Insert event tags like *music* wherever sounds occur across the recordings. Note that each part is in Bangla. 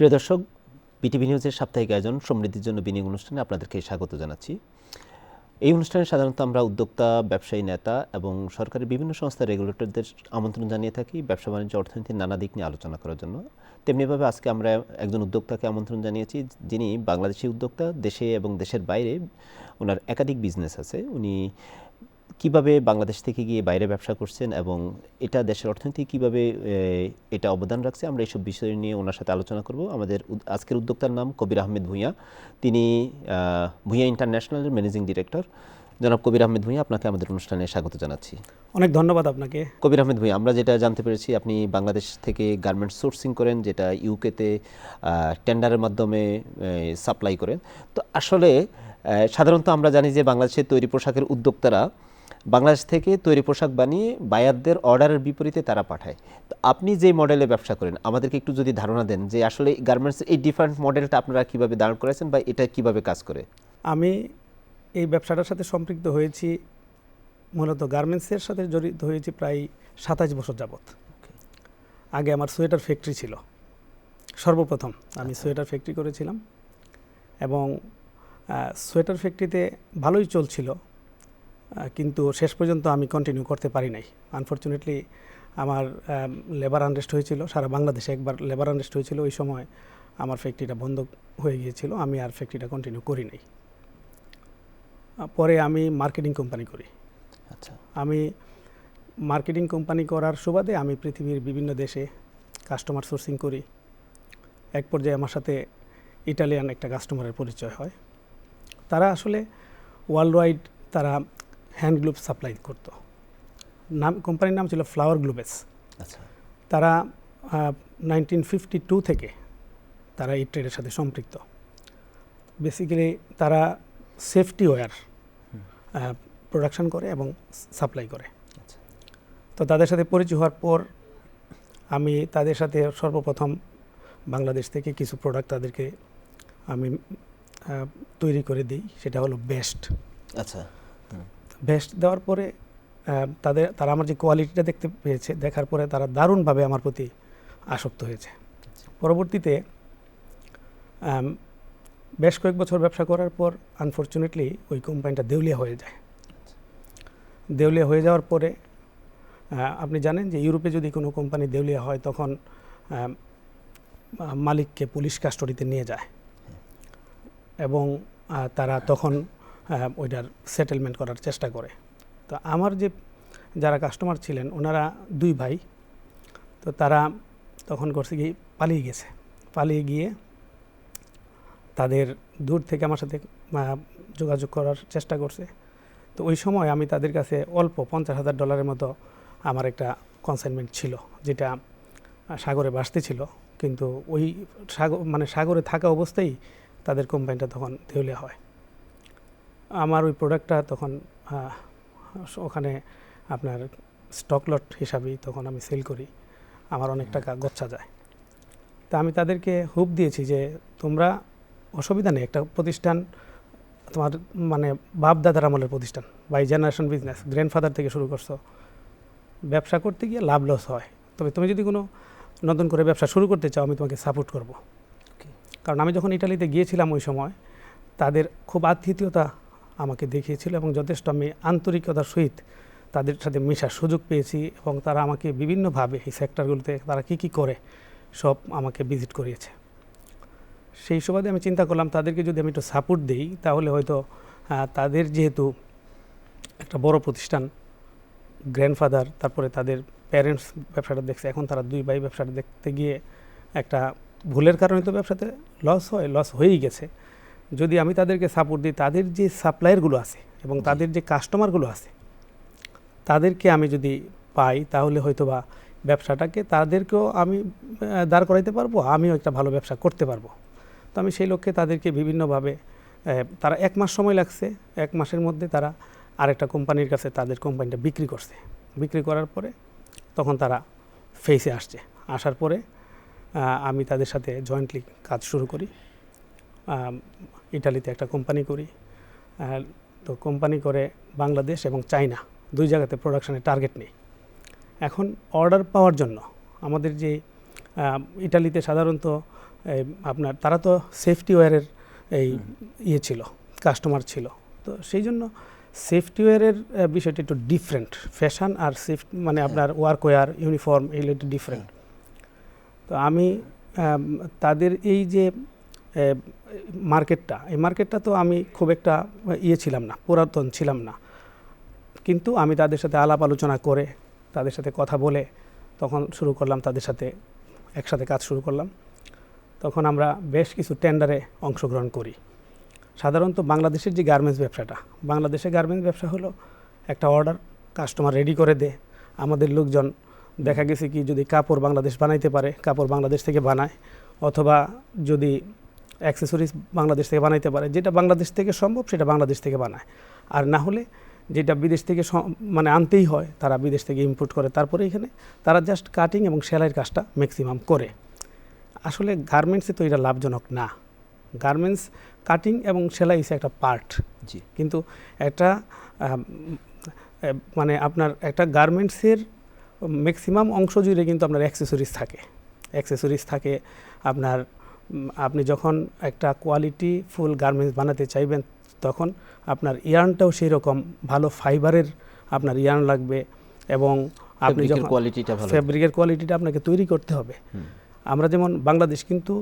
প্রিয় দর্শক, বিটিভি নিউজের সাপ্তাহিক আয়োজন সমৃদ্ধির জন্য বিনিয়োগ অনুষ্ঠানে আপনাদেরকে স্বাগত জানাচ্ছি। এই অনুষ্ঠানে সাধারণত আমরা উদ্যোক্তা, ব্যবসায়ী নেতা এবং সরকারের বিভিন্ন সংস্থার রেগুলেটরদের আমন্ত্রণ জানিয়ে থাকি ব্যবসা বাণিজ্য অর্থনীতির নানা দিক নিয়ে আলোচনা করার জন্য। তেমনিভাবে আজকে আমরা একজন উদ্যোক্তাকে আমন্ত্রণ জানিয়েছি, যিনি বাংলাদেশি উদ্যোক্তা, দেশে এবং দেশের বাইরে ওনার একাধিক বিজনেস আছে। উনি কীভাবে বাংলাদেশ থেকে গিয়ে বাইরে ব্যবসা করছেন এবং এটা দেশের অর্থনীতি কীভাবে এটা অবদান রাখছে আমরা এইসব বিষয় নিয়ে ওনার সাথে আলোচনা করব। আমাদের আজকের উদ্যোক্তার নাম কবির আহমেদ ভূঁইয়া। তিনি ভূঁইয়া ইন্টারন্যাশনালের ম্যানেজিং ডিরেক্টর। জনাব কবির আহমেদ ভূঁইয়া আপনাকে আমাদের অনুষ্ঠানে স্বাগত জানাচ্ছি। অনেক ধন্যবাদ আপনাকে। কবির আহমেদ ভূঁইয়া আমরা যেটা জানতে পেরেছি আপনি বাংলাদেশ থেকে গার্মেন্টস সোর্সিং করেন যেটা ইউকেতে টেন্ডারের মাধ্যমে সাপ্লাই করেন। তো আসলে সাধারণত আমরা জানি যে বাংলাদেশের তৈরি পোশাকের উদ্যোক্তারা বাংলাদেশ থেকে তৈরি পোশাক বানিয়ে বায়ারদের অর্ডারের বিপরীতে তারা পাঠায়। তো আপনি যে মডেলে ব্যবসা করেন আমাদেরকে একটু যদি ধারণা দেন যে আসলে গার্মেন্টস এই ডিফারেন্ট মডেলটা আপনারা কীভাবে দাঁড় করেছেন বা এটা কীভাবে কাজ করে? আমি এই ব্যবসাটার সাথে সম্পৃক্ত হয়েছি মূলত গার্মেন্টসের সাথে জড়িত হয়েছি প্রায় সাতাশ বছর যাবৎ। আগে আমার সোয়েটার ফ্যাক্টরি ছিল। সর্বপ্রথম আমি সোয়েটার ফ্যাক্টরি করেছিলাম এবং সোয়েটার ফ্যাক্টরিতে ভালোই চলছিল। কিন্তু শেষ পর্যন্ত আমি কন্টিনিউ করতে পারি নাই। আনফর্চুনেটলি আমার লেবার আনরেস্ট হয়েছিল সারা বাংলাদেশে একবার লেবার আনরেস্ট হয়েছিল ওই সময় আমার ফ্যাক্টরিটা বন্ধ হয়ে গিয়েছিল আমি আর ফ্যাক্টরিটা কন্টিনিউ করি নাই। পরে আমি মার্কেটিং কোম্পানি করি। আচ্ছা। আমি মার্কেটিং কোম্পানি করার সুবাদে আমি পৃথিবীর বিভিন্ন দেশে কাস্টমার সোর্সিং করি। এক পর্যায়ে আমার সাথে ইটালিয়ান একটা কাস্টমারের পরিচয় হয়। তারা আসলে ওয়ার্ল্ড ওয়াইড তারা হ্যান্ড গ্লোভস সাপ্লাই করতো। নাম কোম্পানির নাম ছিল ফ্লাওয়ার গ্লোভেস আচ্ছা। তারা নাইনটিন ফিফটি টু থেকে তারা এই ট্রেডের সাথে সম্পৃক্ত। বেসিক্যালি তারা সেফটি ওয়্যার প্রোডাকশন করে এবং সাপ্লাই করে। আচ্ছা। তো তাদের সাথে পরিচয় হওয়ার পর আমি তাদের সাথে সর্বপ্রথম বাংলাদেশ থেকে কিছু প্রোডাক্ট তাদেরকে আমি তৈরি করে দিই। সেটা হলো বেস্ট আচ্ছা। বেস্ট দেওয়ার পরে তাদের, তারা আমার যে কোয়ালিটিটা দেখতে পেয়েছে, দেখার পরে তারা দারুণভাবে আমার প্রতি আসক্ত হয়েছে। পরবর্তীতে বেশ কয়েক বছর ব্যবসা করার পর আনফর্চুনেটলি ওই কোম্পানিটা দেউলিয়া হয়ে যায়। দেউলিয়া হয়ে যাওয়ার পরে আপনি জানেন যে ইউরোপে যদি কোনো কোম্পানি দেউলিয়া হয়, তখন মালিককে পুলিশ কাস্টডিতে নিয়ে যায়। এবং তারা তখন ওইটার সেটেলমেন্ট করার চেষ্টা করে। তো আমার যে, যারা কাস্টমার ছিলেন, ওনারা দুই ভাই, তো তারা তখন করছে কি, পালিয়ে গেছে। পালিয়ে গিয়ে তাদের দূর থেকে আমার সাথে যোগাযোগ করার চেষ্টা করছে। তো ওই সময় আমি তাদের কাছে অল্প পঞ্চাশ হাজার ডলারের মতো আমার একটা কনসাইনমেন্ট ছিল, যেটা সাগরে বাসতে ছিল। কিন্তু ওই সাগর মানে সাগরে থাকা অবস্থায় তাদের কোম্পানিটা তখন দেউলিয়া হয়। আমার ওই প্রোডাক্টটা তখন ওখানে আপনার স্টক লট হিসাবেই তখন আমি সেল করি। আমার অনেক টাকা গচ্ছা যায়। তা আমি তাদেরকে হুপ দিয়েছি যে তোমরা অসুবিধা নেই একটা প্রতিষ্ঠান তোমার মানে বাপ দাদার আমলের প্রতিষ্ঠান বাই জেনারেশন বিজনেস গ্র্যান্ডফাদার থেকে শুরু করছ। ব্যবসা করতে গিয়ে লাভ লস হয়। তবে তুমি যদি কোনো নতুন করে ব্যবসা শুরু করতে চাও আমি তোমাকে সাপোর্ট করব. কারণ আমি যখন ইটালিতে গিয়েছিলাম ওই সময় তাদের খুব আতিথ্যতা আমাকে দেখিয়েছিল এবং যথেষ্ট আমি আন্তরিকতার সহিত তাদের সাথে মেশার সুযোগ পেয়েছি এবং তারা আমাকে বিভিন্নভাবে এই সেক্টরগুলোতে তারা কী কী করে সব আমাকে ভিজিট করিয়েছে। সেই সুবাদে আমি চিন্তা করলাম, তাদেরকে যদি আমি একটু সাপোর্ট দিই, তাহলে হয়তো তাদের যেহেতু একটা বড় প্রতিষ্ঠান গ্র্যান্ডফাদার তারপরে তাদের প্যারেন্টস ব্যবসাটা দেখছে, এখন তারা দুই ভাই ব্যবসাটা দেখতে গিয়ে একটা ভুলের কারণে তো ব্যবসাতে লস হয় লস হয়েই গেছে। যদি আমি তাদেরকে সাপোর্ট দিই তাদের যে সাপ্লায়ারগুলো আছে এবং তাদের যে কাস্টমারগুলো আছে তাদেরকে আমি যদি পাই তাহলে হয়তো বা ব্যবসাটাকে তাদেরকেও আমি দাঁড় করাইতে পারব আমিও একটা ভালো ব্যবসা করতে পারব। তো আমি সেই লক্ষ্যে তাদেরকে বিভিন্নভাবে তারা এক মাস সময় লাগছে এক মাসের মধ্যে তারা আরেকটা কোম্পানির কাছে তাদের কোম্পানিটা বিক্রি করছে। বিক্রি করার পরে তখন তারা ফেসে আসছে। আসার পরে আমি তাদের সাথে জয়েন্টলি কাজ শুরু করি। ইটালিতে একটা কোম্পানি করি। তো কোম্পানি করে বাংলাদেশ এবং চায়না দুই জায়গাতে প্রোডাকশনের টার্গেট নেই। এখন অর্ডার পাওয়ার জন্য আমাদের যে ইটালিতে সাধারণত আপনার তারা তো সেফটি ওয়্যারের এই ইয়ে ছিল কাস্টমার ছিল। তো সেই জন্য সেফটি ওয়্যারের বিষয়টা একটু ডিফারেন্ট ফ্যাশন আর সেফ মানে আপনার ওয়ার্ক ওয়্যার ইউনিফর্ম এগুলো একটু ডিফারেন্ট তো আমি তাদের এই যে মার্কেটটা, এই মার্কেটটা তো আমি খুব একটা ইয়ে ছিলাম না, পুরাতন ছিলাম না। কিন্তু আমি তাদের সাথে আলাপ আলোচনা করে, তাদের সাথে কথা বলে, তখন শুরু করলাম তাদের সাথে একসাথে কাজ শুরু করলাম। তখন আমরা বেশ কিছু টেন্ডারে অংশগ্রহণ করি। সাধারণত বাংলাদেশের যে গার্মেন্টস ব্যবসাটা, বাংলাদেশে গার্মেন্টস ব্যবসা হলো একটা অর্ডার কাস্টমার রেডি করে দে আমাদের লোকজন দেখা গেছে কি, যদি কাপড় বাংলাদেশ বানাইতে পারে, কাপড় বাংলাদেশ থেকে বানায়, অথবা যদি অ্যাক্সেসরিজ বাংলাদেশ থেকে বানাইতে পারে। যেটা বাংলাদেশ থেকে সম্ভব সেটা বাংলাদেশ থেকে বানায়। আর না হলে যেটা বিদেশ থেকে মানে আনতেই হয় তারা বিদেশ থেকে ইম্পোর্ট করে। তারপরে এখানে তারা জাস্ট কাটিং এবং সেলাইয়ের কাজটা ম্যাক্সিমাম করে। আসলে গার্মেন্টসে তো এটা লাভজনক না। গার্মেন্টস কাটিং এবং সেলাই একটা পার্ট জি। কিন্তু একটা মানে আপনার একটা গার্মেন্টসের ম্যাক্সিমাম অংশ জুড়ে কিন্তু আপনার অ্যাক্সেসরিজ থাকে। অ্যাক্সেসরিজ থাকে আপনার আপনি যখন একটা কোয়ালিটি ফুল গার্মেন্টস বানাতে চাইবেন তখন আপনার ইয়ার্নটাও সেই রকম ভালো ফাইবারের আপনার ইয়ার্ন লাগবে এবং আপনি যখন কোয়ালিটিটা ফ্যাব্রিকের কোয়ালিটিটা আপনাকে তৈরি করতে হবে। আমরা যেমন বাংলাদেশ কিন্তু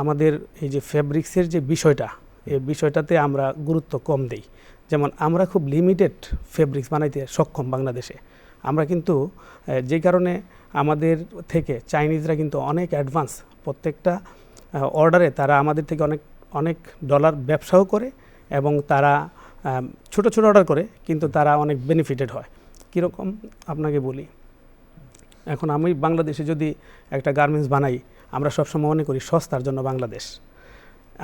আমাদের এই যে ফ্যাব্রিক্সের যে বিষয়টা এই বিষয়টাতে আমরা গুরুত্ব কম দেই। যেমন আমরা খুব লিমিটেড ফেব্রিক্স বানাইতে সক্ষম বাংলাদেশে। আমরা কিন্তু যে কারণে আমাদের থেকে চাইনিজরা কিন্তু অনেক অ্যাডভান্স প্রত্যেকটা অর্ডারে তারা আমাদের থেকে অনেক অনেক ডলার ব্যবসাও করে এবং তারা ছোট ছোট অর্ডার করে, কিন্তু তারা অনেক বেনিফিটেড হয়। কীরকম? আপনাকে বলি। এখন আমি বাংলাদেশে যদি একটা গার্মেন্টস বানাই, আমরা সবসময় মনে করি সস্তার জন্য বাংলাদেশ।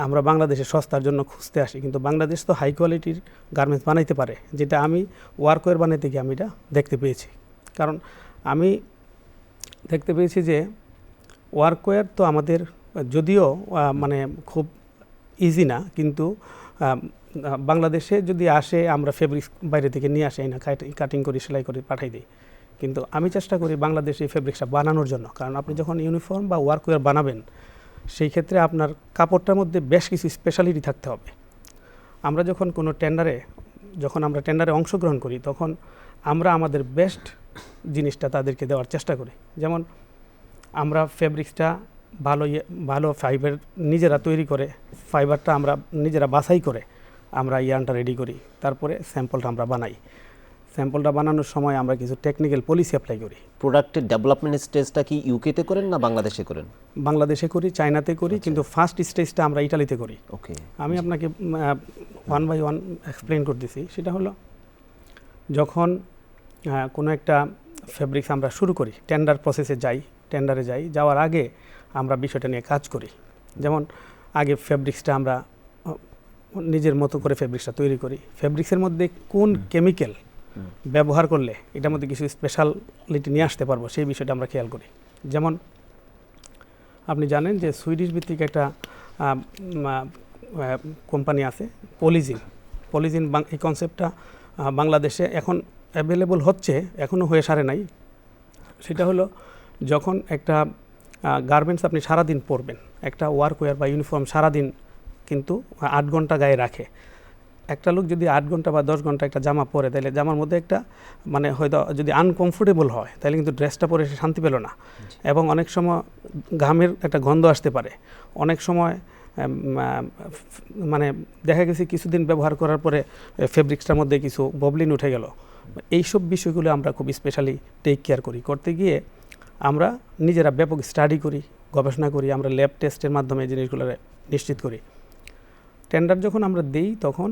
আমরা বাংলাদেশে সস্তার জন্য খুঁজতে আসি, কিন্তু বাংলাদেশ তো হাই কোয়ালিটির গার্মেন্টস বানাইতে পারে, যেটা আমি ওয়ার্কওয়্যার বানাইতে গিয়ে আমি এটা দেখতে পেয়েছি। কারণ আমি দেখতে পেয়েছি যে ওয়ার্কওয়্যার তো আমাদের যদিও মানে খুব ইজি না, কিন্তু বাংলাদেশে যদি আসে, আমরা ফেব্রিক বাইরে থেকে নিয়ে আসি না কাটিং করি, সেলাই করে, পাঠাই দিই। কিন্তু আমি চেষ্টা করি বাংলাদেশে ফেব্রিক্সটা বানানোর জন্য, কারণ আপনি যখন ইউনিফর্ম বা ওয়ার্কওয়্যার বানাবেন, সেই ক্ষেত্রে আপনার কাপড়টার মধ্যে বেশ কিছু স্পেশালিটি থাকতে হবে। আমরা যখন কোনো টেন্ডারে যখন আমরা টেন্ডারে অংশগ্রহণ করি, তখন আমরা আমাদের বেস্ট জিনিসটা তাদেরকে দেওয়ার চেষ্টা করি। যেমন, আমরা ফেব্রিক্সটা ভালো ইয়ে ভালো ফাইবার নিজেরা তৈরি করে ফাইবারটা আমরা নিজেরা বাছাই করে আমরা ইয়ানটা রেডি করি। তারপরে স্যাম্পলটা আমরা বানাই। স্যাম্পলটা বানানোর সময় আমরা কিছু টেকনিক্যাল পলিসি অ্যাপ্লাই করি। প্রোডাক্টের ডেভেলপমেন্ট স্টেজটা কি ইউকেতে করেন না বাংলাদেশে করেন? বাংলাদেশে করি চায়নাতে করি কিন্তু ফার্স্ট স্টেজটা আমরা ইটালিতে করি। ওকে আমি আপনাকে ওয়ান বাই ওয়ান এক্সপ্লেন করতেছি। সেটা হলো যখন কোনো একটা ফেব্রিক্স আমরা শুরু করি টেন্ডার প্রসেসে যাই টেন্ডারে যাই যাওয়ার আগে আমরা বিষয়টা নিয়ে কাজ করি। যেমন আগে ফেব্রিক্সটা আমরা নিজের মতো করে ফেব্রিক্সটা তৈরি করি। ফেব্রিক্সের মধ্যে কোন কেমিক্যাল ব্যবহার করলে এটার মধ্যে কিছু স্পেশালিটি নিয়ে আসতে পারব সেই বিষয়টা আমরা খেয়াল করি। যেমন আপনি জানেন যে সুইডিশ ভিত্তিক একটা কোম্পানি আছে পলিজিন। পলিজিন বাং- এই কনসেপ্টটা বাংলাদেশে এখন অ্যাভেলেবল হচ্ছে এখনও হয়ে সারে নাই। সেটা হলো যখন একটা গার্মেন্টস আপনি সারাদিন পরবেন। একটা ওয়ার্কওয়্যার বা ইউনিফর্ম সারাদিন কিন্তু আট ঘণ্টা গায়ে রাখে। একটা লোক যদি আট ঘণ্টা বা দশ ঘণ্টা একটা জামা পরে তাহলে জামার মধ্যে একটা মানে হয়তো যদি আনকমফোর্টেবল হয় তাহলে কিন্তু ড্রেসটা পরে সে শান্তি পেল না। এবং অনেক সময় ঘামের একটা গন্ধ আসতে পারে। অনেক সময় মানে দেখা গেছে কিছুদিন ব্যবহার করার পরে ফেব্রিক্সটার মধ্যে কিছু ববলিন উঠে গেল। এইসব বিষয়গুলো আমরা খুব স্পেশালি টেক কেয়ার করি। করতে গিয়ে আমরা নিজেরা ব্যাপক স্টাডি করি, গবেষণা করি, আমরা ল্যাব টেস্টের মাধ্যমে জিনিসগুলো নিশ্চিত করি। টেন্ডার যখন আমরা দেই তখন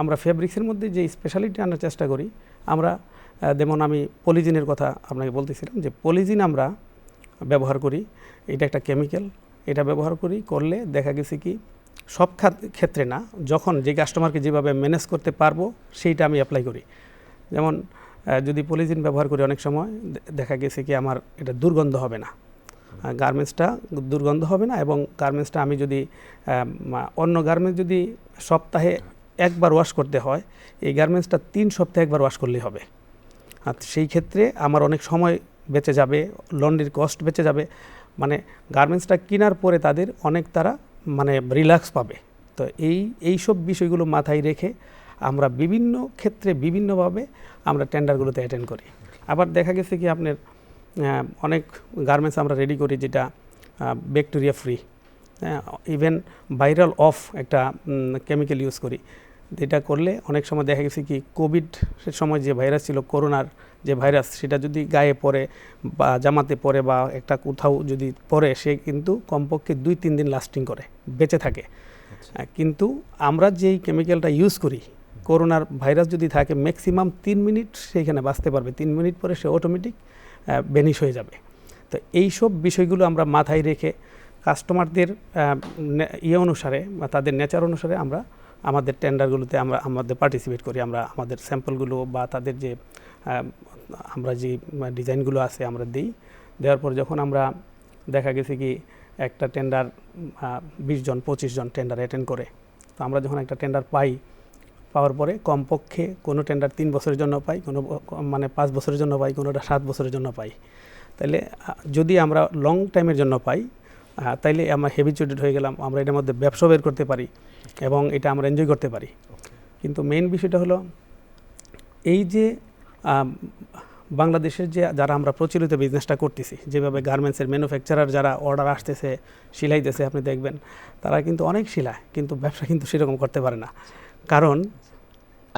আমরা ফেব্রিক্সের মধ্যে যে স্পেশালিটি আনার চেষ্টা করি, আমরা যেমন আমি পলিজিনের কথা আপনাকে বলতেছিলাম যে পলিজিন আমরা ব্যবহার করি, এটা একটা কেমিক্যাল এটা ব্যবহার করি, করলে দেখা গেছে কি সব ক্ষেত্রে না, যখন যে কাস্টমারকে যেভাবে ম্যানেজ করতে পারব, সেইটা আমি অ্যাপ্লাই করি। যেমন যদি পলিজিন ব্যবহার করি অনেক সময় দেখা গেছে কি আমার এটা দুর্গন্ধ হবে না। গার্মেন্টসটা দুর্গন্ধ হবে না এবং গার্মেন্টসটা আমি যদি অন্য গার্মেন্টস যদি সপ্তাহে একবার ওয়াশ করতে হয়, এই গার্মেন্টসটা তিন সপ্তাহে একবার ওয়াশ করলেই হবে। আর সেই ক্ষেত্রে আমার অনেক সময় বেঁচে যাবে, লন্ড্রির কস্ট বেঁচে যাবে। মানে গার্মেন্টসটা কেনার পরে তাদের অনেক তারা মানে রিল্যাক্স পাবে। তো এই এই সব বিষয়গুলো মাথায় রেখে আমরা বিভিন্ন ক্ষেত্রে বিভিন্নভাবে আমরা টেন্ডারগুলোতে অ্যাটেন্ড করি। আবার দেখা গেছে কি আপনার অনেক গার্মেন্টস আমরা রেডি করি যেটা bacteria free even viral of একটা কেমিক্যাল ইউজ করি। যেটা করলে অনেক সময় দেখা গেছে কি কোভিড সময় যে ভাইরাস ছিল করোনার যে ভাইরাস সেটা যদি গায়ে পড়ে বা জামাতে পড়ে বা একটা কোথাও যদি পড়ে সে কিন্তু কমপক্ষে দুই তিন দিন লাস্টিং করে বেঁচে থাকে। কিন্তু আমরা যেই কেমিক্যালটা ইউজ করি করোনার ভাইরাস যদি থাকে ম্যাক্সিমাম তিন মিনিট সেইখানে বাঁচতে পারবে। তিন মিনিট পরে সে অটোমেটিক বেনিশ হয়ে যাবে। তো এই সব বিষয়গুলো আমরা মাথায় রেখে কাস্টমারদের ইয়ে অনুসারে বা তাদের নেচার অনুসারে আমরা আমাদের টেন্ডারগুলোতে আমরা, আমাদের পার্টিসিপেট করি। আমরা আমাদের স্যাম্পলগুলো বা তাদের যে আমরা যে ডিজাইনগুলো আছে আমরা দিই। দেওয়ার পর যখন আমরা দেখা গেছে কি একটা টেন্ডার বিশ জন, পঁচিশ জন টেন্ডার অ্যাটেন্ড করে, তো আমরা যখন একটা টেন্ডার পাই পাওয়ার পরে কমপক্ষে কোনো টেন্ডার তিন বছরের জন্য পাই কোনো মানে পাঁচ বছরের জন্য পাই কোনোটা সাত বছরের জন্য পাই। আহ, যদি আমরা লং টাইমের জন্য পাই তাইলে আমরা হেভিচুটেড হয়ে গেলাম আমরা এটার মধ্যে ব্যবসা বের করতে পারি এবং এটা আমরা এনজয় করতে পারি। কিন্তু মেইন বিষয়টা হলো এই যে বাংলাদেশের যে যারা আমরা প্রচলিত বিজনেসটা করতেছি যেভাবে গার্মেন্টসের ম্যানুফ্যাকচারার যারা অর্ডার আসতেছে সিলাইতেছে আপনি দেখবেন তারা কিন্তু অনেক সিলায় কিন্তু ব্যবসা কিন্তু সেরকম করতে পারে না। কারণ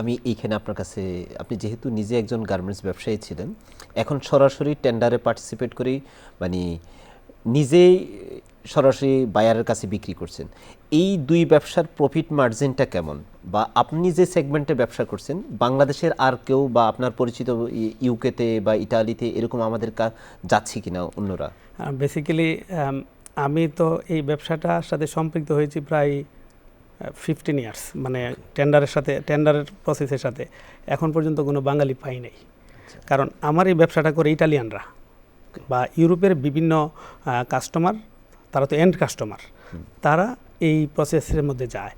আমি এইখানে আপনার কাছে আপনি যেহেতু নিজে একজন গার্মেন্টস ব্যবসায়ী ছিলেন এখন সরাসরি টেন্ডারে পার্টিসিপেট করেই মানে নিজেই সরাসরি বায়ারের কাছে বিক্রি করছেন। এই দুই ব্যবসার প্রফিট মার্জিনটা কেমন? বা আপনি যে সেগমেন্টে ব্যবসা করছেন বাংলাদেশের আর কেউ বা আপনার পরিচিত ইউকেতে বা ইটালিতে এরকম আমাদের কা যাচ্ছে কিনা অন্যরা? বেসিক্যালি আমি তো এই ব্যবসাটার সাথে সম্পৃক্ত হয়েছি প্রায় ফিফটিন ইয়ার্স মানে টেন্ডারের সাথে টেন্ডারের প্রসেসের সাথে। এখন পর্যন্ত কোনো বাঙালি পাই নাই। কারণ আমার এই ব্যবসাটা করে ইটালিয়ানরা বা ইউরোপের বিভিন্ন কাস্টমার তারা তো এন্ড কাস্টমার তারা এই প্রসেসের মধ্যে যায়।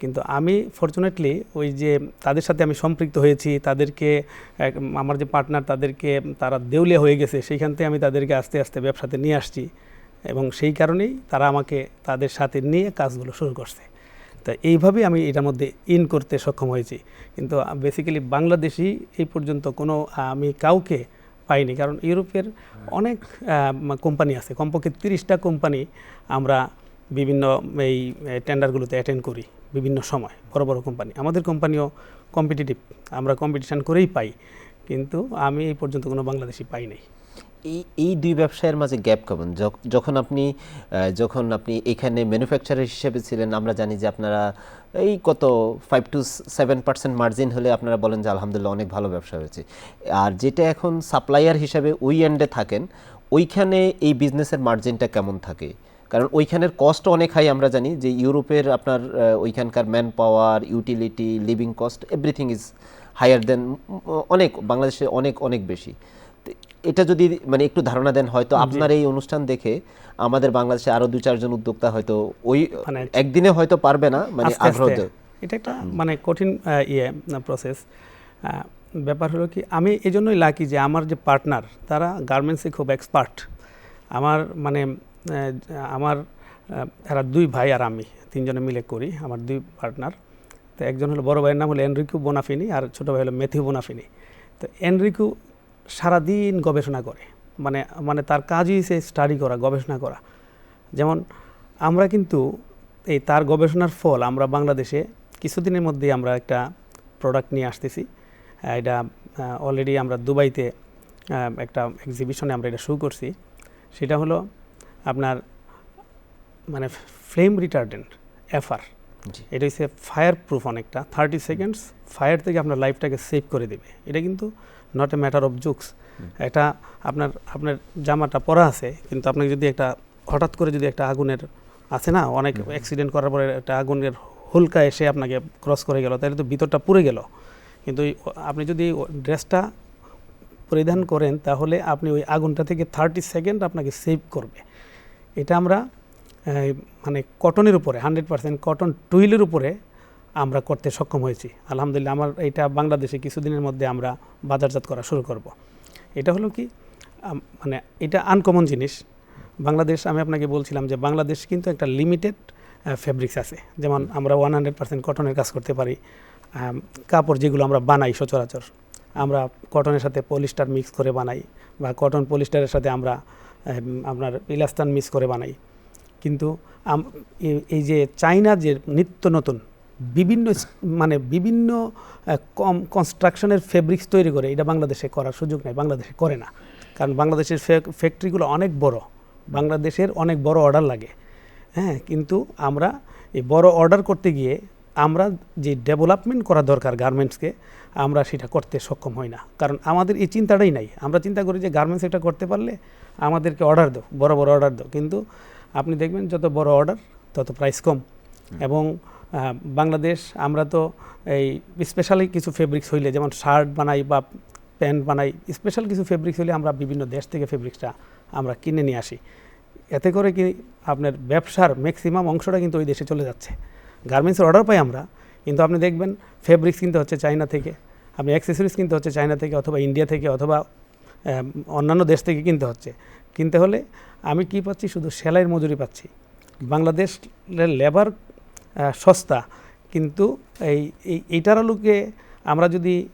কিন্তু আমি ফর্চুনেটলি ওই যে তাদের সাথে আমি সম্পৃক্ত হয়েছি তাদেরকে আমার যে পার্টনার তাদেরকে তারা দেউলিয়া হয়ে গেছে সেইখান থেকে আমি তাদেরকে আস্তে আস্তে ব্যবসাতে নিয়ে আসছি। এবং সেই কারণেই তারা আমাকে তাদের সাথে নিয়ে কাজগুলো শুরু করছে। তা এইভাবেই আমি এটার মধ্যে ইন করতে সক্ষম হয়েছি। কিন্তু বেসিক্যালি বাংলাদেশি এই পর্যন্ত কোনো আমি কাউকে পাইনি। কারণ ইউরোপের অনেক কোম্পানি আছে। কমপক্ষে তিরিশটা কোম্পানি আমরা বিভিন্ন এই টেন্ডারগুলোতে অ্যাটেন্ড করি বিভিন্ন সময়। বড় বড় কোম্পানি আমাদের কোম্পানিও কম্পিটিটিভ আমরা কম্পিটিশান করেই পাই। কিন্তু আমি এই পর্যন্ত কোনো বাংলাদেশি পাই নাই। এই এই দুই ব্যবসায়ের মাঝে গ্যাপ কেমন যখ- যখন আপনি যখন আপনি এখানে ম্যানুফ্যাকচারার হিসেবে ছিলেন, আমরা জানি যে আপনারা এই কত five to seven percent margin হলে আপনারা বলেন যে আলহামদুলিল্লাহ অনেক ভালো ব্যবসা হয়েছে। আর যেটা এখন সাপ্লায়ার হিসাবে ওই এন্ডে থাকেন, ওইখানে এই বিজনেসের মার্জিনটা কেমন থাকে? কারণ ওইখানের কস্ট অনেক হাই আমরা জানি যে ইউরোপের আপনার ওইখানকার manpower utility living cost everything is higher than অনেক, বাংলাদেশে অনেক অনেক বেশি। এটা যদি মানে একটু ধারণা দেন হয়তো আপনার এই অনুষ্ঠান দেখে আমাদের বাংলাদেশে আরও দু চারজন উদ্যোক্তা হয়তো ওই মানে একদিনে হয়তো পারবে না মানে আগ্রহ এটা একটা মানে কঠিন ইয়ে প্রসেস ব্যাপার হলো কি আমি এই জন্যই লাকি যে আমার যে পার্টনার তারা গার্মেন্টসে খুব এক্সপার্ট আমার মানে আমার এরা দুই ভাই আর আমি তিনজনে মিলে করি আমার দুই পার্টনার তো একজন হলো বড় ভাইয়ের নাম হলো এনরিকু বোনাফিনি আর ছোটো ভাই হলো মেথিউ বোনাফিনি। তো এনরিকু সারাদিন গবেষণা করে। মানে মানে তার কাজই সে স্টাডি করা গবেষণা করা। যেমন আমরা কিন্তু এই তার গবেষণার ফল আমরা বাংলাদেশে কিছুদিনের মধ্যেই আমরা একটা প্রোডাক্ট নিয়ে আসতেছি। এটা অলরেডি আমরা দুবাইতে একটা এক্সিবিশনে আমরা এটা শুরু করছি। সেটা হলো আপনার মানে ফ্লেম রিটার্ডেন্ট এফআর জি। এটা হচ্ছে ফায়ার প্রুফ অনেকটা। থার্টি সেকেন্ডস ফায়ার থেকে আপনার লাইফটাকে সেভ করে দেবে। এটা কিন্তু not a matter of jokes এটা আপনার আপনার জামাটা পরা আছে কিন্তু আপনাকে যদি একটা হঠাৎ করে যদি একটা আগুনের আছে না অনেক অ্যাক্সিডেন্ট করার পরে একটা আগুনের হুলকা এসে আপনাকে ক্রস করে গেল তাহলে তো ভিতরটা পুড়ে গেল। কিন্তু ওই- আপনি যদি ড্রেসটা পরিধান করেন তাহলে আপনি ওই আগুনটা থেকে থার্টি সেকেন্ড আপনাকে সেভ করবে। এটা আমরা মানে কটনের উপরে হান্ড্রেড পার্সেন্ট কটন টুইলের উপরে আমরা করতে সক্ষম হয়েছি। আলহামদুলিল্লাহ আমার এটা বাংলাদেশে কিছুদিনের মধ্যে আমরা বাজারজাত করা শুরু করব। এটা হলো কি? মানে এটা আনকমন জিনিস। বাংলাদেশ, আমি আপনাকে বলছিলাম যে বাংলাদেশ কিন্তু একটা লিমিটেড ফেব্রিক্স আছে। যেমন আমরা ওয়ান হান্ড্রেড পার্সেন্ট কটনের কাজ করতে পারি। কাপড় যেগুলো আমরা বানাই সচরাচর। আমরা কটনের সাথে পলিস্টার মিক্স করে বানাই বা কটন পলিস্টারের সাথে আমরা আপনার ইলাস্তান মিক্স করে বানাই। কিন্তু এই- যে চাইনা যে নিত্য নতুন বিভিন্ন মানে বিভিন্ন কম কনস্ট্রাকশনের ফেব্রিক্স তৈরি করে। এটা বাংলাদেশে করার সুযোগ নেই বাংলাদেশে করে না। কারণ বাংলাদেশের ফ্যাক- ফ্যাক্টরিগুলো অনেক বড়। বাংলাদেশের অনেক বড় অর্ডার লাগে। হ্যাঁ কিন্তু আমরা এই বড় অর্ডার করতে গিয়ে আমরা যে ডেভেলপমেন্ট করা দরকার গার্মেন্টসকে আমরা সেটা করতে সক্ষম হই না। কারণ আমাদের এই চিন্তাটাই নাই। আমরা চিন্তা করি যে গার্মেন্টস এটা করতে পারলে আমাদেরকে অর্ডার দাও বড় বড় অর্ডার দাও। কিন্তু আপনি দেখবেন যত বড় অর্ডার তত প্রাইস কম। এবং বাংলাদেশ, আমরা তো এই স্পেশালি কিছু ফেব্রিক্স হইলে, যেমন শার্ট বানাই বা প্যান্ট বানাই স্পেশাল কিছু ফেব্রিক্স হইলে আমরা বিভিন্ন দেশ থেকে ফেব্রিক্সটা আমরা কিনে নিয়ে আসি। এতে করে কি আপনার ব্যবসার ম্যাক্সিমাম অংশটা কিন্তু ওই দেশে চলে যাচ্ছে। গার্মেন্টসের অর্ডার পাই আমরা, কিন্তু আপনি দেখবেন ফেব্রিক্স কিনতে হচ্ছে চায়না থেকে, আপনি অ্যাক্সেসরিজ কিনতে হচ্ছে চায়না থেকে অথবা ইন্ডিয়া থেকে অথবা অন্যান্য দেশ থেকে কিনতে হচ্ছে। কিনতে হলে আমি কি পাচ্ছি? শুধু সেলাইয়ের মজুরি পাচ্ছি। বাংলাদেশের লেবার সস্তা। কিন্তু এই, এই- এইটার আলোকে আমরা যদি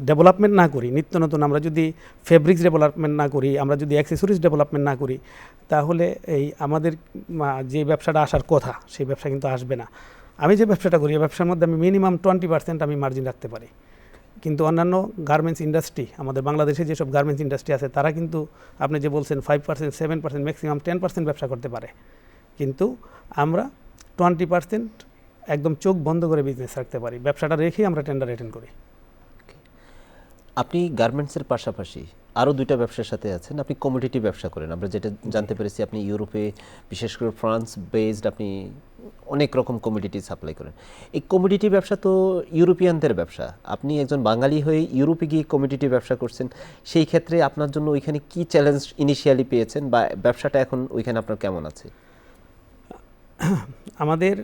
ডেভেলপমেন্ট না করি, নিত্য নতুন আমরা যদি ফেব্রিক্স ডেভেলপমেন্ট না করি, আমরা যদি অ্যাক্সেসরিজ ডেভেলপমেন্ট না করি, তাহলে এই আমাদের যে ব্যবসাটা আসার কথা, সেই ব্যবসা কিন্তু আসবে না। আমি যে ব্যবসাটা করি, এই ব্যবসার মধ্যে আমি মিনিমাম টোয়েন্টি পার্সেন্ট আমি মার্জিন রাখতে পারি। কিন্তু অন্যান্য গার্মেন্টস ইন্ডাস্ট্রি আমাদের বাংলাদেশে যেসব গার্মেন্টস ইন্ডাস্ট্রি আছে, তারা কিন্তু আপনি যে বলছেন five percent seven percent maximum ten percent ব্যবসা করতে পারে। কিন্তু আমরা টোয়েন্টি পার্সেন্ট একদম চোখ বন্ধ করে বিজনেস রাখতে পারি। ব্যবসাটা রেখেই আমরা টেন্ডার অ্যাটেন্ড করি। আপনি গার্মেন্টসের পাশাপাশি আরও দুইটা ব্যবসার সাথে আছেন। আপনি কমোডিটি ব্যবসা করেন। আমরা যেটা জানতে পেরেছি আপনি ইউরোপে বিশেষ করে ফ্রান্স বেসড আপনি অনেক রকম কমোডিটি সাপ্লাই করেন। এই কমোডিটি ব্যবসা তো ইউরোপিয়ানদের ব্যবসা। আপনি একজন বাঙালি হয়ে ইউরোপে গিয়ে কমোডিটি ব্যবসা করছেন। সেই ক্ষেত্রে আপনার জন্য ওইখানে কি চ্যালেঞ্জ ইনিশিয়ালি পেয়েছেন বা ব্যবসাটা এখন ওইখানে আপনার কেমন আছে? *coughs* আমাদের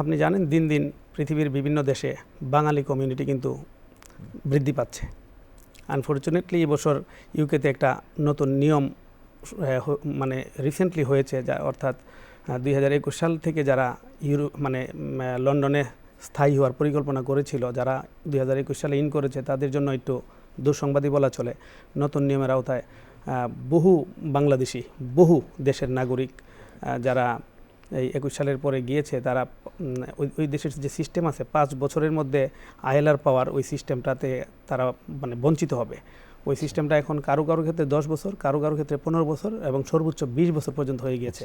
আপনি জানেন দিন দিন পৃথিবীর বিভিন্ন দেশে বাঙালি কমিউনিটি কিন্তু বৃদ্ধি পাচ্ছে। আনফর্চুনেটলি এবছর ইউকেতে একটা নতুন নিয়ম মানে রিসেন্টলি হয়েছে যা অর্থাৎ দুই হাজার একুশ সাল থেকে যারা ইউরো মানে লন্ডনে স্থায়ী হওয়ার পরিকল্পনা করেছিল, যারা দুই হাজার একুশ সালে ইন করেছে, তাদের জন্য একটু দুঃসংবাদী বলা চলে। নতুন নিয়মের আওতায় বহু বাংলাদেশি, বহু দেশের নাগরিক যারা এই একুশ সালের পরে গিয়েছে তারা ওই ওই দেশের যে সিস্টেম আছে পাঁচ বছরের মধ্যে আইএলআর পাওয়ার ওই সিস্টেমটাতে তারা মানে বঞ্চিত হবে। ওই সিস্টেমটা এখন কারও কারও ক্ষেত্রে দশ বছর কারও কারও ক্ষেত্রে পনেরো বছর এবং সর্বোচ্চ বিশ বছর পর্যন্ত হয়ে গিয়েছে।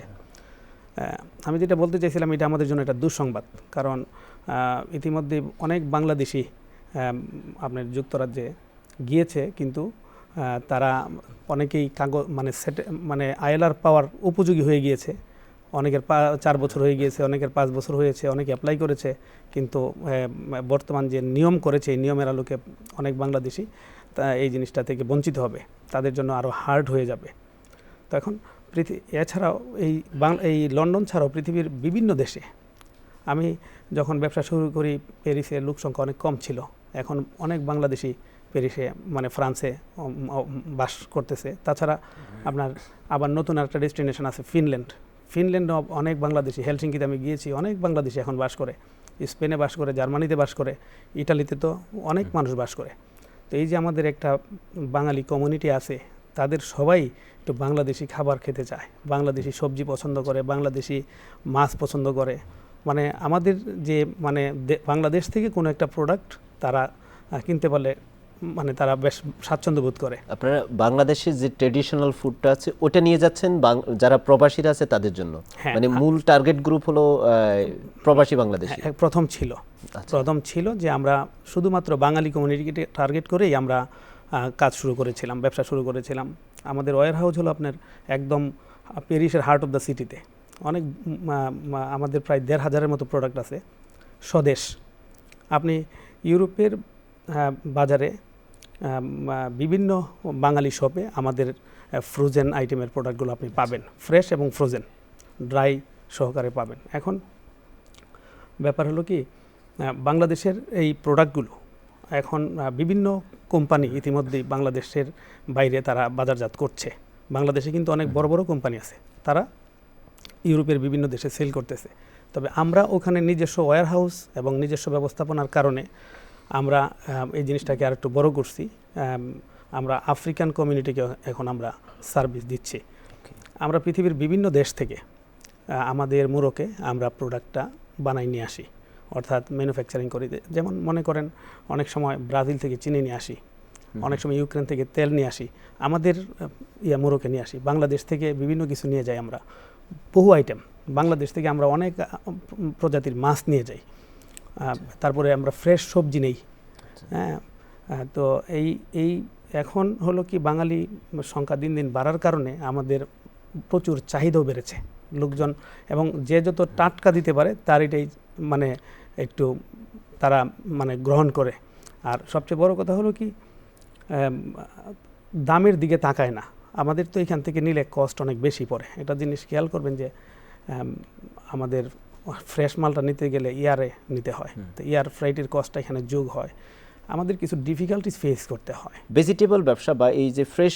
আমি যেটা বলতে চাইছিলাম এটা আমাদের জন্য একটা দুঃসংবাদ। কারণ ইতিমধ্যে অনেক বাংলাদেশি আপনার যুক্তরাজ্যে গিয়েছে কিন্তু তারা অনেকেই কাগজ মানে সেট মানে আইএলআর পাওয়ার উপযোগী হয়ে গিয়েছে। অনেকের পা চার বছর হয়ে গিয়েছে অনেকের পাঁচ বছর হয়েছে অনেকে অ্যাপ্লাই করেছে কিন্তু বর্তমান যে নিয়ম করেছে এই নিয়মের আলোকে অনেক বাংলাদেশি তা এই জিনিসটা থেকে বঞ্চিত হবে তাদের জন্য আরও হার্ড হয়ে যাবে। তো এখন পৃথিবী এছাড়াও এই বাংলা এই লন্ডন ছাড়াও পৃথিবীর বিভিন্ন দেশে আমি যখন ব্যবসা শুরু করি প্যারিসে লোক সংখ্যা অনেক কম ছিল এখন অনেক বাংলাদেশি প্যারিসে মানে ফ্রান্সে বাস করতেছে তাছাড়া আপনার আবার নতুন একটা ডেস্টিনেশন আছে ফিনল্যান্ড ফিনল্যান্ড অনেক বাংলাদেশি হেলসিঙ্কিতে আমি গিয়েছি অনেক বাংলাদেশি এখন বাস করে। স্পেনে বাস করে জার্মানিতে বাস করে ইটালিতে তো অনেক মানুষ বাস করে। তো এই যে আমাদের একটা বাঙালি কমিউনিটি আছে তাদের সবাই একটু বাংলাদেশি খাবার খেতে চায়। বাংলাদেশি সবজি পছন্দ করে বাংলাদেশি মাছ পছন্দ করে। মানে আমাদের যে মানে বাংলাদেশ থেকে কোনো একটা প্রোডাক্ট তারা কিনতে পারলে মানে তারা বেশ স্বাচ্ছন্দ্য বোধ করে। আপনারা বাংলাদেশের যে ট্রেডিশনাল ফুডটা আছে ওটা নিয়ে যাচ্ছেন যারা প্রবাসীরা আছে তাদের জন্য? হ্যাঁ, মানে মূল টার্গেট গ্রুপ হলো প্রবাসী বাংলাদেশি। হ্যাঁ, প্রথম ছিল। আচ্ছা। প্রথম ছিল যে আমরা শুধুমাত্র বাঙালি কমিউনিটিকে টার্গেট করেই আমরা কাজ শুরু করেছিলাম ব্যবসা শুরু করেছিলাম। আমাদের ওয়ার হাউস হলো আপনার একদম প্যারিসের হার্ট অফ দ্য সিটিতে অনেক আমাদের প্রায় দেড় হাজারের মতো প্রোডাক্ট আছে। স্বদেশ। আপনি ইউরোপের বাজারে আহ, আহ, বিভিন্ন বাঙালি শপে আমাদের ফ্রোজেন আইটেমের প্রোডাক্টগুলো আপনি পাবেন। ফ্রেশ এবং ফ্রোজেন ড্রাই সহকারে পাবেন। এখন ব্যাপার হলো কি বাংলাদেশের এই প্রোডাক্টগুলো এখন বিভিন্ন কোম্পানি ইতিমধ্যেই বাংলাদেশের বাইরে তারা বাজারজাত করছে। বাংলাদেশে কিন্তু অনেক বড় বড় কোম্পানি আছে। তারা ইউরোপের বিভিন্ন দেশে সেল করতেছে। তবে আমরা ওখানে নিজস্ব ওয়্যার হাউস এবং নিজস্ব ব্যবস্থাপনার কারণে আমরা এই জিনিসটাকে আর একটু বড় করছি। আমরা আফ্রিকান কমিউনিটিকে এখন আমরা সার্ভিস দিচ্ছি। আমরা পৃথিবীর বিভিন্ন দেশ থেকে আমাদের মুরোকে আমরা প্রোডাক্টটা বানাই নিয়ে আসি। অর্থাৎ ম্যানুফ্যাকচারিং করি। যেমন মনে করেন অনেক সময় ব্রাজিল থেকে চিনি নিয়ে আসি। অনেক সময় ইউক্রেন থেকে তেল নিয়ে আসি। আমাদের ইয়া মুরোকে নিয়ে আসি। বাংলাদেশ থেকে বিভিন্ন কিছু নিয়ে যাই আমরা। বহু আইটেম বাংলাদেশ থেকে আমরা অনেক প্রজাতির মাছ নিয়ে যাই। তারপরে আমরা ফ্রেশ সবজি নেই। হ্যাঁ তো এই এই এখন হলো কি বাঙালি সংখ্যা দিন দিন বাড়ার কারণে আমাদের প্রচুর চাহিদাও বেড়েছে লোকজন এবং যে যত টাটকা দিতে পারে তার এটাই মানে একটু তারা মানে গ্রহণ করে। আর সবচেয়ে বড় কথা হলো কি দামের দিকে তাকায় না। আমাদের তো এখান থেকে নিলে কস্ট অনেক বেশি পড়ে। এটা জিনিস খেয়াল করবেন যে আমাদের ফ্রেশ মালটা নিতে গেলে ইয়ারে নিতে হয়। তো ইয়ার ফ্রাইটের কস্টটা এখানে যোগ হয়। আমাদের কিছু ডিফিকাল্টিস ফেস করতে হয়। ভেজিটেবল ব্যবসা বা এই যে ফ্রেশ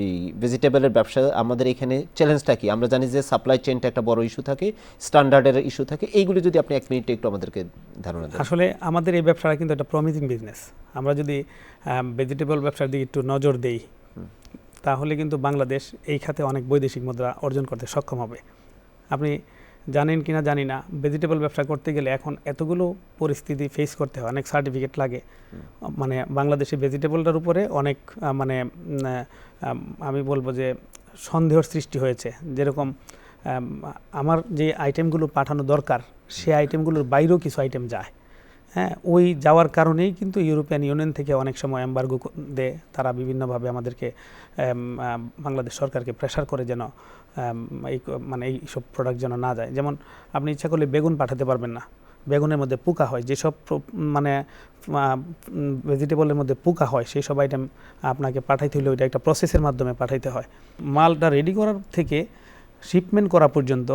এই ভেজিটেবলের ব্যবসা আমাদের এখানে চ্যালেঞ্জটা কি? আমরা জানি যে সাপ্লাই চেনটা একটা বড় ইস্যু থাকে স্ট্যান্ডার্ডের ইস্যু থাকে। এইগুলি যদি আপনি এক মিনিটে একটু আমাদেরকে ধারণা দেন। আসলে আমাদের এই ব্যবসাটা কিন্তু একটা প্রমিজিং বিজনেস আমরা যদি ভেজিটেবল ব্যবসার দিকে একটু নজর দেই তাহলে কিন্তু বাংলাদেশ এই খাতে অনেক বৈদেশিক মুদ্রা অর্জন করতে সক্ষম হবে। আপনি জানেন কি না জানি না। ভেজিটেবল ব্যবসা করতে গেলে এখন এতগুলো পরিস্থিতি ফেস করতে হয় অনেক সার্টিফিকেট লাগে। মানে বাংলাদেশে ভেজিটেবলটার উপরে অনেক মানে আমি বলব যে সন্দেহর সৃষ্টি হয়েছে। যেরকম আমার যে আইটেমগুলো পাঠানো দরকার সে আইটেমগুলোর বাইরেও কিছু আইটেম যায়। হ্যাঁ ওই যাওয়ার কারণেই কিন্তু ইউরোপিয়ান ইউনিয়ন থেকে অনেক সময় এম্বার্গো দেয় তারা বিভিন্নভাবে আমাদেরকে আম, আম, বাংলাদেশ সরকারকে প্রেশার করে যেন এই মানে এই সব প্রোডাক্ট যেন না যায়। যেমন আপনি ইচ্ছা করলে বেগুন পাঠাতে পারবেন না। বেগুনের মধ্যে পোকা হয়। যেসব মানে ভেজিটেবলের মধ্যে পোকা হয় সেই সব আইটেম আপনাকে পাঠাইতে হলে ওইটা একটা প্রসেসের মাধ্যমে পাঠাইতে হয়। মালটা রেডি করার থেকে শিপমেন্ট করা পর্যন্ত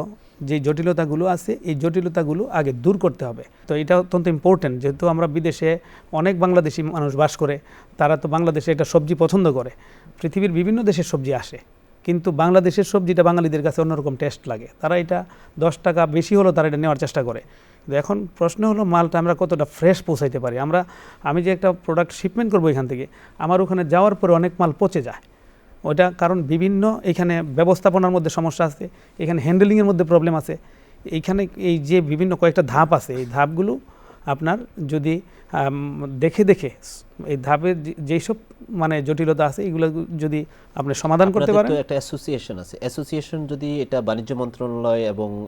যে জটিলতাগুলো আছে, এই জটিলতাগুলো আগে দূর করতে হবে। তো এটা অত্যন্ত ইম্পর্টেন্ট যেহেতু আমরা বিদেশে অনেক বাংলাদেশি মানুষ বাস করে, তারা তো বাংলাদেশে একটা সবজি পছন্দ করে। পৃথিবীর বিভিন্ন দেশের সবজি আসে, কিন্তু বাংলাদেশের সবজিটা বাঙালিদের কাছে অন্যরকম টেস্ট লাগে। তারা এটা দশ টাকা বেশি হলেও তারা এটা নেওয়ার চেষ্টা করে। এখন প্রশ্ন হলো, মালটা আমরা কতটা ফ্রেশ পৌঁছাইতে পারি? আমরা, আমি যে একটা প্রোডাক্ট শিপমেন্ট করব এখান থেকে, আমার ওখানে যাওয়ার পরে অনেক মাল পচে যায়। ওটা কারণ বিভিন্ন এখানে ব্যবস্থাপনার মধ্যে সমস্যা আছে এখানে হ্যান্ডেলিংয়ের মধ্যে প্রবলেম আছে। এইখানে এই যে বিভিন্ন কয়েকটা ধাপ আছে এই ধাপগুলো আপনার যদি দেখে দেখে এই ধাপের যে- যেসব মানে জটিলতা আছে এগুলো যদি আপনি সমাধান করতে পারেন। একটা অ্যাসোসিয়েশন আছে। অ্যাসোসিয়েশন যদি এটা বাণিজ্য মন্ত্রণালয় এবং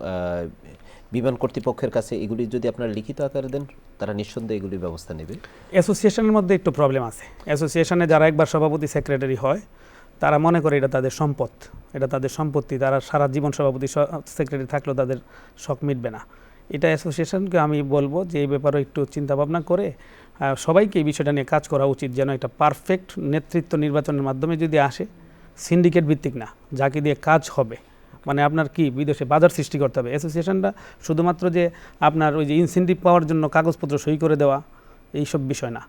বিমান কর্তৃপক্ষের কাছে এগুলি যদি আপনারা লিখিত আকারে দেন তারা নিঃসন্দেহে এগুলির ব্যবস্থা নেবে। অ্যাসোসিয়েশনের মধ্যে একটু প্রবলেম আছে। অ্যাসোসিয়েশনে যারা একবার সভাপতি সেক্রেটারি হয় তারা মনে করে এটা তাদের সম্পদ। এটা তাদের সম্পত্তি। তারা সারা জীবন সভাপতি সেক্রেটারি থাকলেও তাদের শখ মিটবে না। এটা অ্যাসোসিয়েশনকে আমি বলব যে, এই ব্যাপারে একটু চিন্তা ভাবনা করে সবাইকে এই বিষয়টা নিয়ে কাজ করা উচিত যেন একটা পারফেক্ট নেতৃত্ব নির্বাচনের মাধ্যমে যদি আসে সিন্ডিকেট ভিত্তিক না, যাকে দিয়ে কাজ হবে। মানে আপনার কি, বিদেশে বাজার সৃষ্টি করতে হবে। অ্যাসোসিয়েশনটা শুধুমাত্র যে আপনার ওই যে ইনসেন্টিভ পাওয়ার জন্য কাগজপত্র সই করে দেওয়া, এইসব বিষয় না।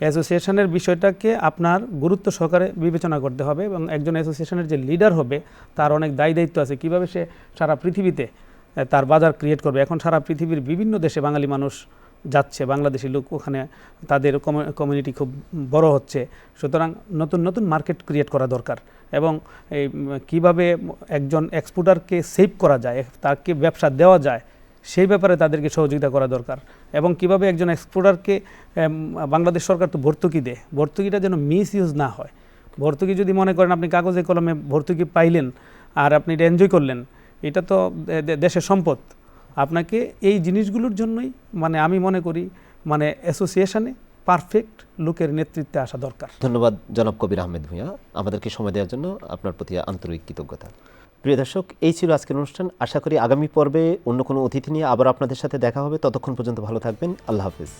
অ্যাসোসিয়েশনের বিষয়টাকে আপনার গুরুত্ব সহকারে বিবেচনা করতে হবে এবং একজন অ্যাসোসিয়েশনের যে লিডার হবে, তার অনেক দায়ী দায়িত্ব আছে। কীভাবে সে সারা পৃথিবীতে তার বাজার ক্রিয়েট করবে? এখন সারা পৃথিবীর বিভিন্ন দেশে বাঙালি মানুষ যাচ্ছে, বাংলাদেশি লোক ওখানে তাদের কমিউনিটি খুব বড় হচ্ছে। সুতরাং নতুন নতুন মার্কেট ক্রিয়েট করা দরকার এবং এই, কীভাবে একজন এক্সপোর্টারকে সেভ করা যায়, তাকে ব্যবসা দেওয়া যায় সেই ব্যাপারে তাদেরকে সহযোগিতা করা দরকার। এবং কীভাবে একজন এক্সপোর্টারকে বাংলাদেশ সরকার তো ভর্তুকি দেয়। ভর্তুকিটা যেন মিস ইউজ না হয়। ভর্তুকি যদি মনে করেন আপনি কাগজে কলমে ভর্তুকি পাইলেন আর আপনি এটা এনজয় করলেন, এটা তো দেশের সম্পদ। আপনাকে এই জিনিসগুলোর জন্যই মানে আমি মনে করি মানে অ্যাসোসিয়েশনে পারফেক্ট লোকের নেতৃত্বে আসা দরকার। ধন্যবাদ জনাব কবির আহমেদ ভূঁইয়া। আমাদেরকে সময় দেওয়ার জন্য আপনার প্রতি আন্তরিক কৃতজ্ঞতা। প্রিয় দর্শক, এই ছিল আজকের অনুষ্ঠান। আশা করি আগামী পর্বে অন্য কোনো অতিথি নিয়ে আবার আপনাদের সাথে দেখা হবে। ততক্ষণ পর্যন্ত ভালো থাকবেন। আল্লাহ হাফিজ।